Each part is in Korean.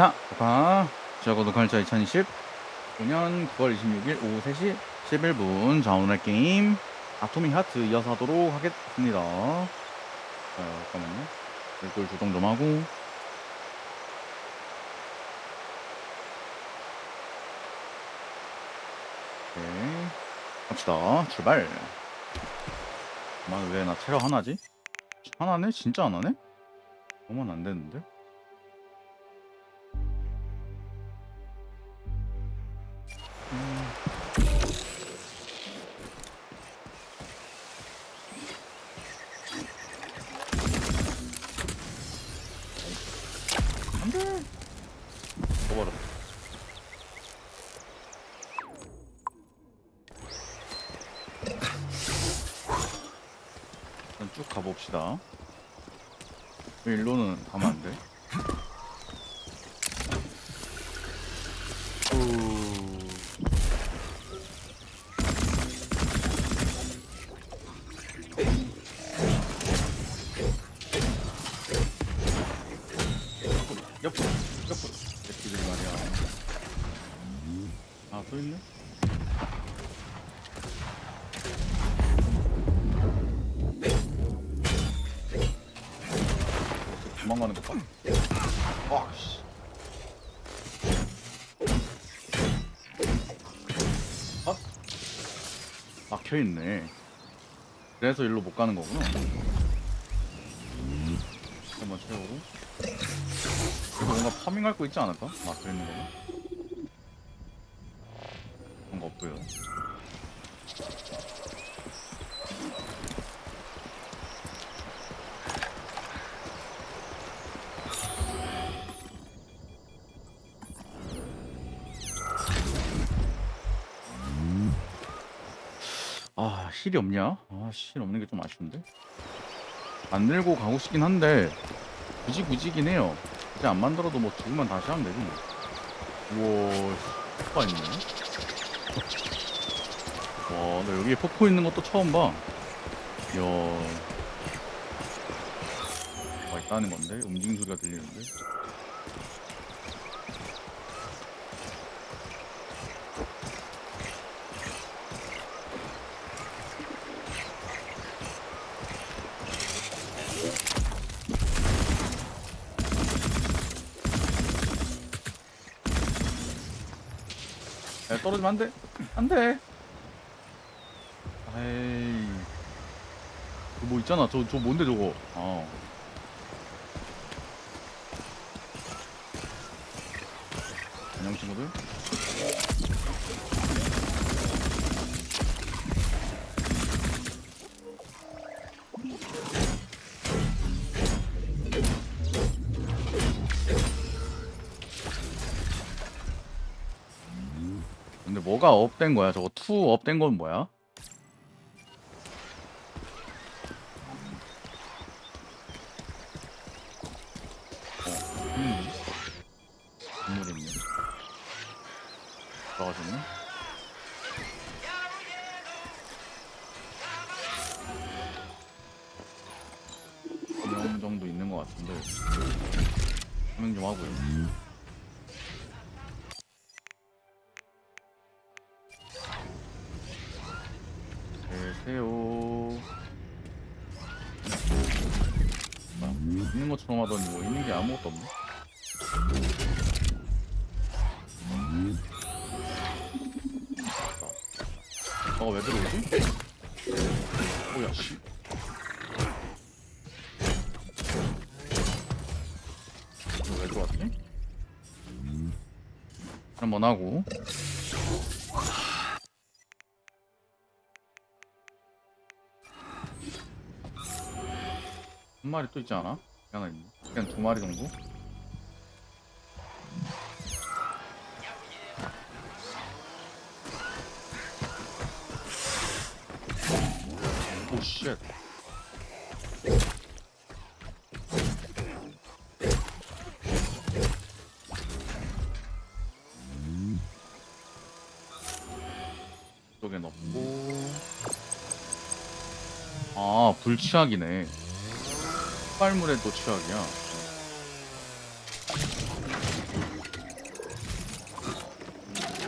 자, 봐. 저거도 칼자 2025년 9월 26일 오후 3시 11분. 자, 오늘 게임 아토믹 하트 이어서 하도록 하겠습니다. 자, 잠깐만요. 얼굴 조정 좀 하고. 오케이. 갑시다. 출발. 잠깐만, 왜 나 체력 하나지? 하나네? 진짜 하나네? 그러면 안 되는데? 봅시다. 왜 일로는 가면 안 돼? 오. 옆으로, 옆으로. 새끼들이 말이야. 아, 또 있네? 도망가는 거 봐. 와, 씨. 아? 막혀 있네. 그래서 일로 못 가는 거구나. 한번 채우고. 여기 뭔가 파밍할 거 있지 않을까? 막혀 있는 거는. 그런 거 없고요. 아, 힐이 없냐? 아, 힐 없는 게 좀 아쉬운데? 안 들고 가고 싶긴 한데, 굳이 굳이긴 해요. 이제 안 만들어도 뭐 죽으면 다시 하면 되지 뭐. 우와, 폭파 있네. 와, 나 여기에 폭포 있는 것도 처음 봐. 이야. 와, 있다는 건데? 움직임 소리가 들리는데? 야, 떨어지면 안 돼. 안 돼. 에이. 그뭐 있잖아. 저, 저 뭔데 저거. 어. 안녕 친구들. 뭐가 업된 거야? 저거 투 업된 건 뭐야? 하더니 뭐 있는 게 아무것도 없네. 저거 왜 들어오지? 뭐야 씨. 이거 왜 들어왔지? 한번 하고. 한 마리 또 있지 않아? 하나 있네. 그냥 두 마리 정도? 오 쉣. 쪽에 넣고 아 불치약이네 흑발물에 또 취약이야.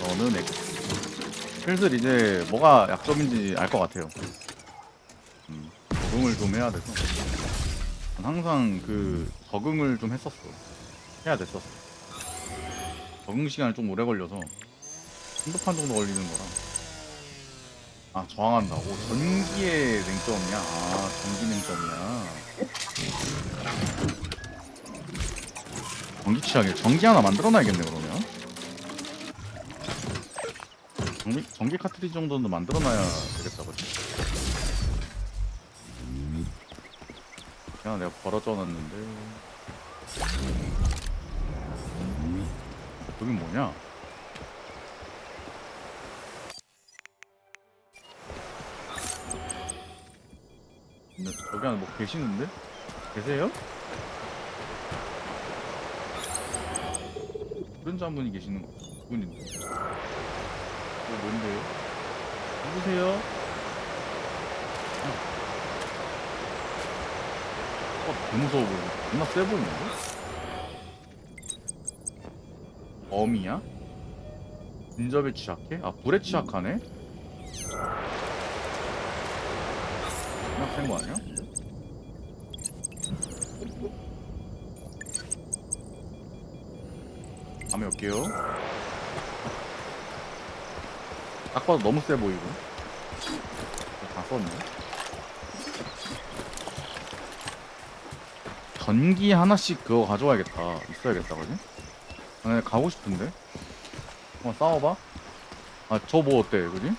너는 액. 슬슬 이제 뭐가 약점인지 알 것 같아요. 음, 적응을 좀 해야 돼서. 난 항상 그 적응을 좀 했었어. 해야 됐었어. 적응 시간을 좀 오래 걸려서 한두 판 정도 걸리는 거라. 아 저항한다고 전기의 냉점이야. 아 전기 냉점이야. 전기 취약에 전기 하나 만들어놔야겠네 그러면. 전기 전기 카트리지 정도는 만들어놔야 되겠다 그지. 야 내가 벌어져 놨는데. 여긴 뭐냐? 여기 안에 뭐 계시는데? 계세요? 그런 한 분이 계시는 거 분인데 이거 뭔데요? 누구세요? 어, 개 무서워 보이네 존나 세 보이는데? 어미야? 근접에 취약해? 아 불에 취약하네? 존나 센거 아니야? 다음에 올게요. 딱 봐도 너무 세 보이고. 다 썼네. 전기 하나씩 그거 가져와야겠다. 있어야겠다, 그지? 아, 나 가고 싶은데? 한번 싸워봐. 아, 저 뭐 어때, 그지?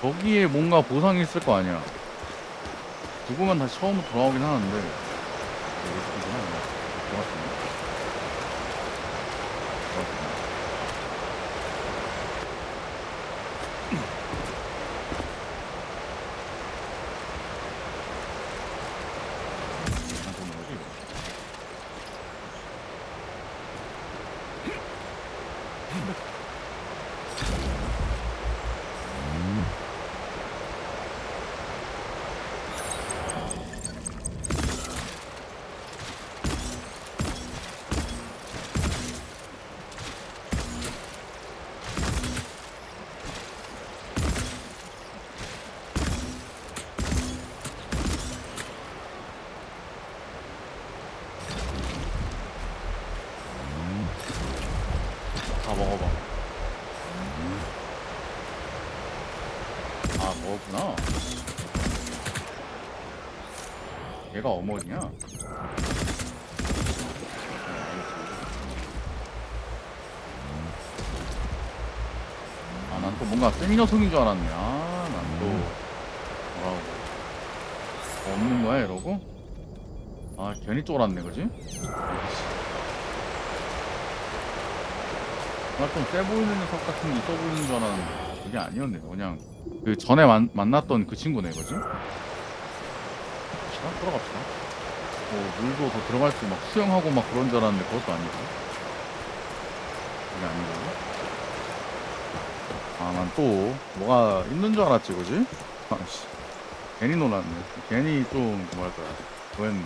거기에 뭔가 보상이 있을 거 아니야. 죽으면 다시 처음으로 돌아오긴 하는데. Thank you. 얘가 어머니야? 아, 난 또 뭔가 센 녀석인 줄 알았네. 아, 난 또, 뭐라고. 없는 거야, 이러고? 아, 괜히 쫄았네, 그지? 나좀세 보이는 녀석 같은 게 있어 보이는 줄 알았는데 그게 아니었네 그냥 그 전에 만, 만났던 그 친구네 그지? 갑시다. 들어갑시다. 뭐 물도 더 들어갈 수 막 수영하고 막 그런 줄 알았는데 그것도 아니고. 그게 아니고. 아 난 또 뭐가 있는 줄 알았지 그지? 아씨. 괜히 놀랐네. 괜히 좀 뭐랄까 뭐했네.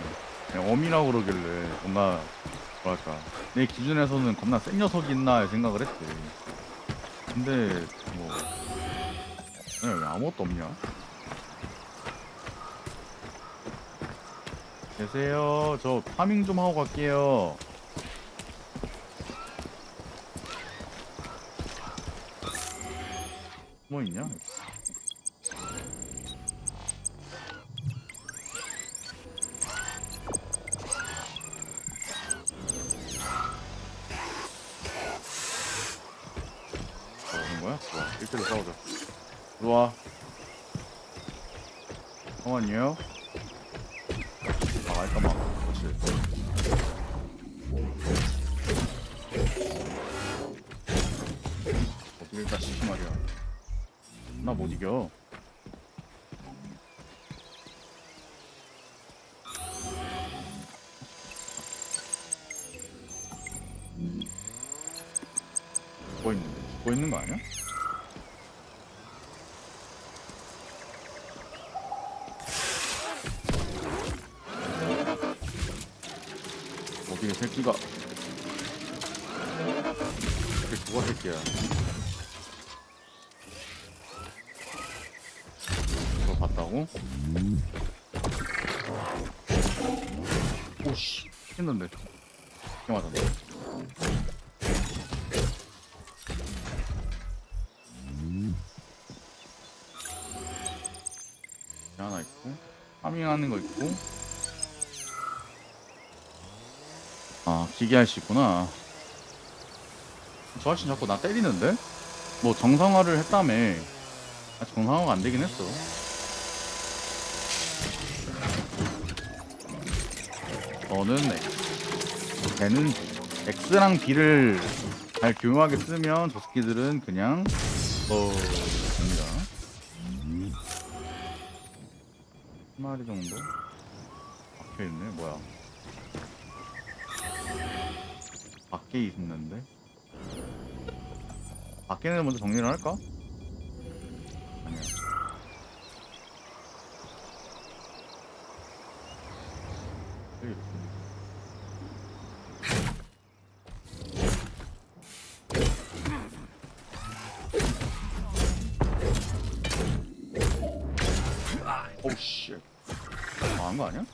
그냥 어미라고 그러길래 뭔가 뭐랄까. 내 기준에서는 겁나 센 녀석이 있나 생각을 했지. 근데 뭐왜 아무것도 없냐 계세요. 저 파밍 좀 하고 갈게요. 뭐 있냐? 뭐하는 거야? 좋아 1대로 싸우자. 들어와. 성환이에요? 아 일단 막 그렇지. 어떻게 일단 시키 말이야. 나 못 이겨. 죽고 있는데? 죽고 있는 거 아니야? 어떻게 새끼가. 누가 새끼야. 그걸 봤다고? 오씨. 했는데 이게 맞았네. 하나 있고 파밍하는 거 있고 기계 할 수 있구나. 저 아저씨 자꾸 나 때리는데? 뭐 정상화를 했다며. 아, 정상화가 안 되긴 했어. 저는 X 걔는 X랑 B를 잘 교묘하게 쓰면 저 새끼들은 그냥 어 됩니다. 한 마리 정도? 박혀 있네. 뭐야 밖에 있는데 밖에는 먼저 정리를 할까? 아니야 여기. 오우 씨 망한 거 아니야?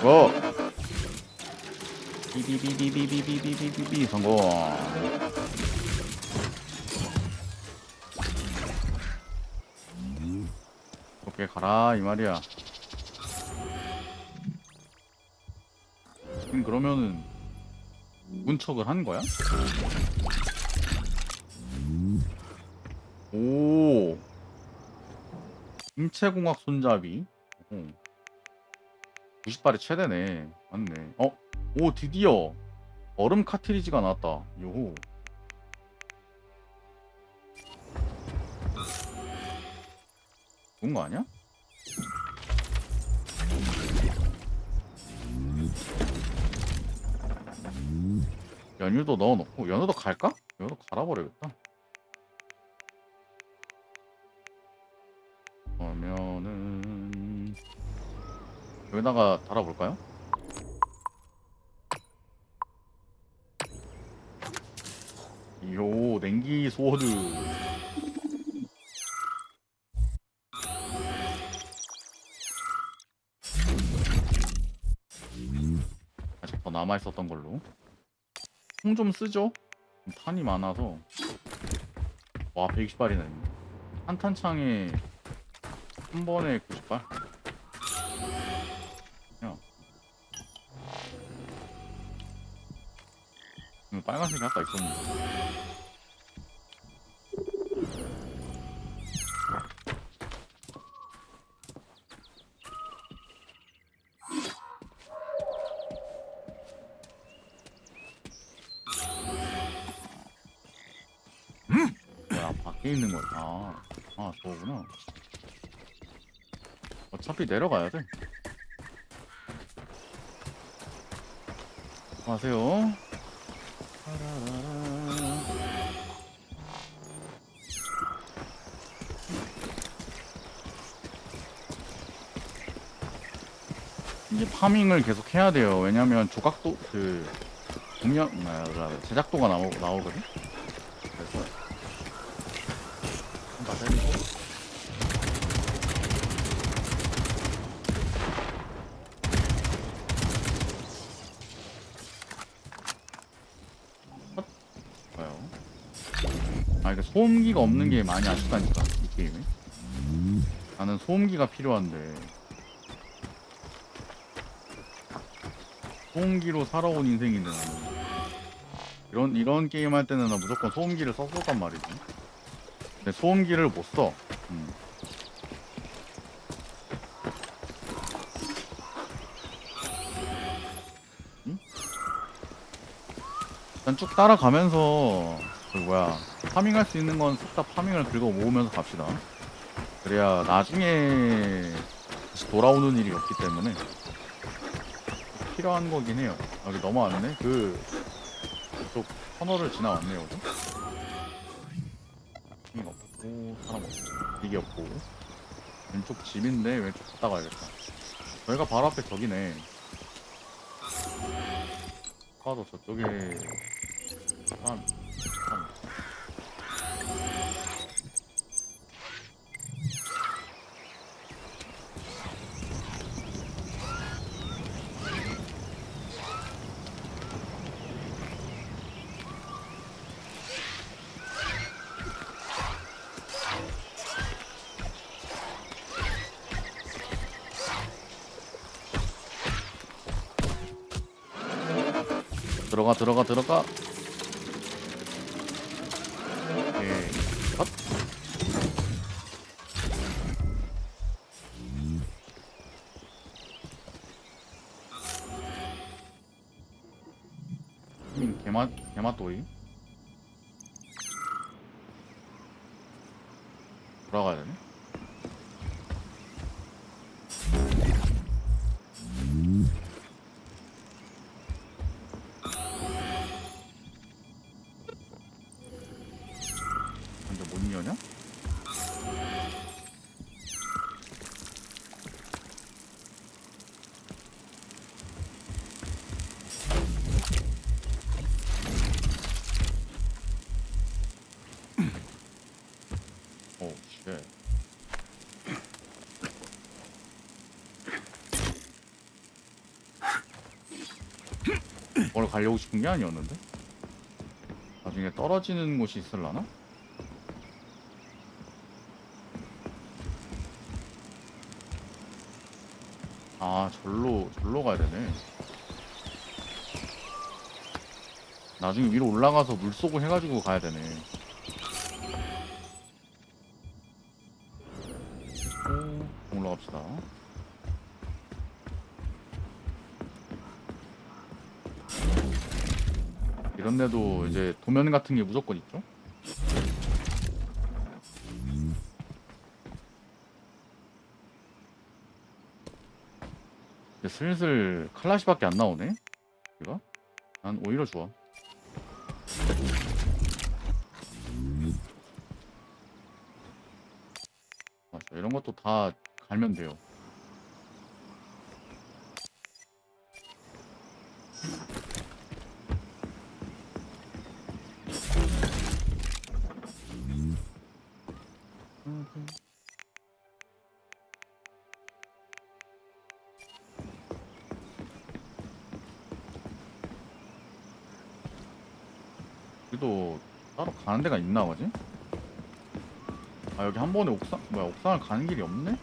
죽어 비비비비비비비비비비 성공 어깨 가라 이 말이야 지금 그러면은 문척을 한 거야? 오 임체공학 손잡이 오. 90발이 최대네. 맞네. 어? 오, 드디어 얼음 카트리지가 나왔다. 요. 좋은 거 아니야? 연유도 넣어놓고 연유도 갈까? 연유도 갈아버려야겠다. 그러면은 여기다가 달아볼까요? 요 냉기 소드 아직 더 남아있었던 걸로 총 좀 쓰죠? 탄이 많아서 와 120발이나 있네 한 탄창에 한 번에 90발? 빨간색이 아까 있었는데. 뭐야, 밖에 있는 거야. 아, 아, 저거구나. 어차피 내려가야 돼. 안녕하세요. 이제 파밍을 계속 해야 돼요. 왜냐면 조각도 그 공연 뭐야 제작도가 나오 나오거든. 그래서 맞아야고 봐요. 아 이게 소음기가 없는 게 많이 아쉽다니까 이 게임에. 나는 소음기가 필요한데 소음기로 살아온 인생인데 나는 이런 이런 게임 할 때는 나 무조건 소음기를 썼었단 말이지. 근데 소음기를 못 써. 음. 응? 일단 쭉 따라가면서 그 뭐야 파밍할 수 있는 건 싹 다 파밍을 긁어 모으면서 갑시다. 그래야 나중에 다시 돌아오는 일이 없기 때문에 필요한 거긴 해요. 여기 넘어왔네. 그 이쪽 터널을 지나왔네요, 좀. 힘이 없고, 사람 없고, 이게 없고. 왼쪽 집인데 왼쪽 갔다 가야겠다. 저희가 바로 앞에 저기네. 아까도 저쪽에 사람, 사람. 들어가 들어가 들어가 뭘 가려고 싶은 게 아니었는데? 나중에 떨어지는 곳이 있을라나? 아, 절로, 절로 가야 되네. 나중에 위로 올라가서 물 쏘고 해가지고 가야 되네. 오, 올라갑시다. 이런 데도 이제 도면 같은 게 무조건 있죠? 이제 슬슬 칼라시밖에 안 나오네? 이거? 난 오히려 좋아. 이런 것도 다 갈면 돼요. 가는 데가 있나 보지? 아 여기 한 번에 옥상 뭐야 옥상을 가는 길이 없네?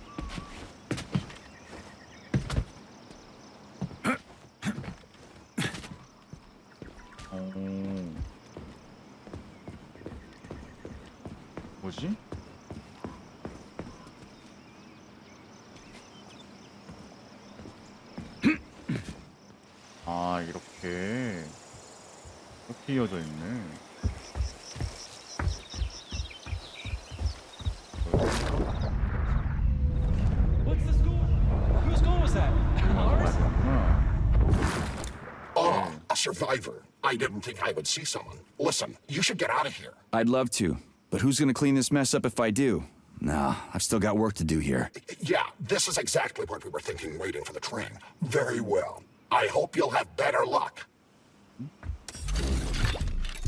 survivor. I didn't think I would see someone. Listen, you should get out of here. I'd love to, but who's gonna clean this mess up if I do? Nah, I've still got work to do here. Yeah, this is exactly what we were thinking waiting for the train. Very well. I hope you'll have better luck.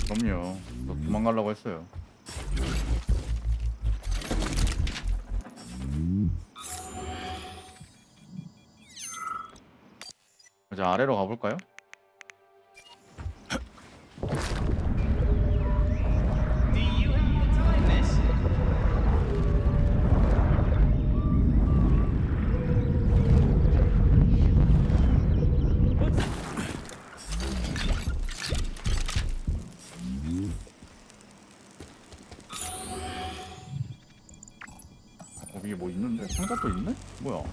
그럼요. 저 도망가려고 했어요. 이제 아래로 가볼까요? 어, 위에 뭐 있는데? 상자 또 있네? 뭐야?